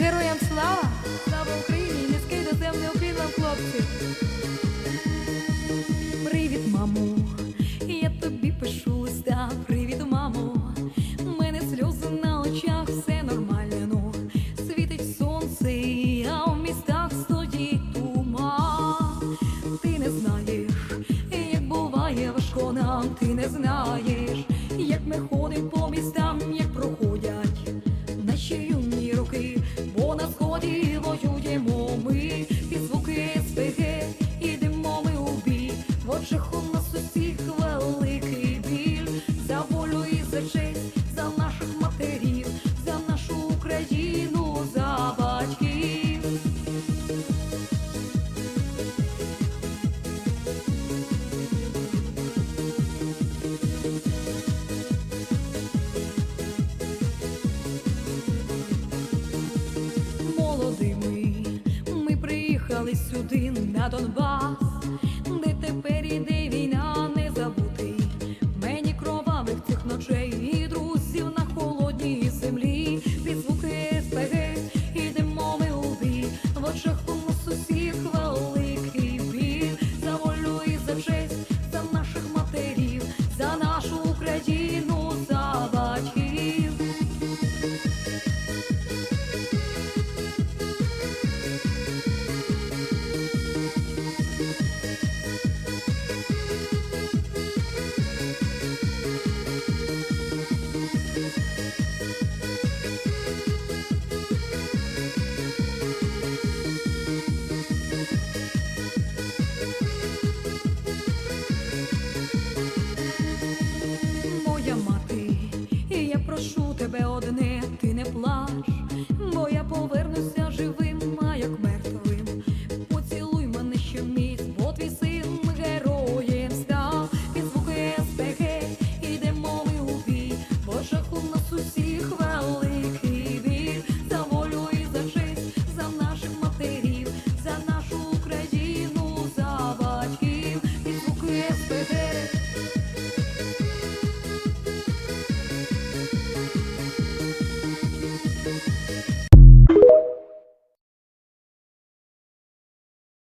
Героям слава! Слава Україні! Низький доземний уклін вам, хлопці! Привіт, мамо! Я тобі пишу листа. Привіт, мамо! Мене сльози на очах, все нормально. Ну, світить сонце, а в містах стоїть туман. Ти не знаєш, як буває важко нам, ти не знаєш, як ми ходимо приїхали сюди на Донбас, де тепер іде війна, не забути. Мені кровавих цих ночей і друзів на холодній землі. Під звуки СПГ ідемо ми у в очах modny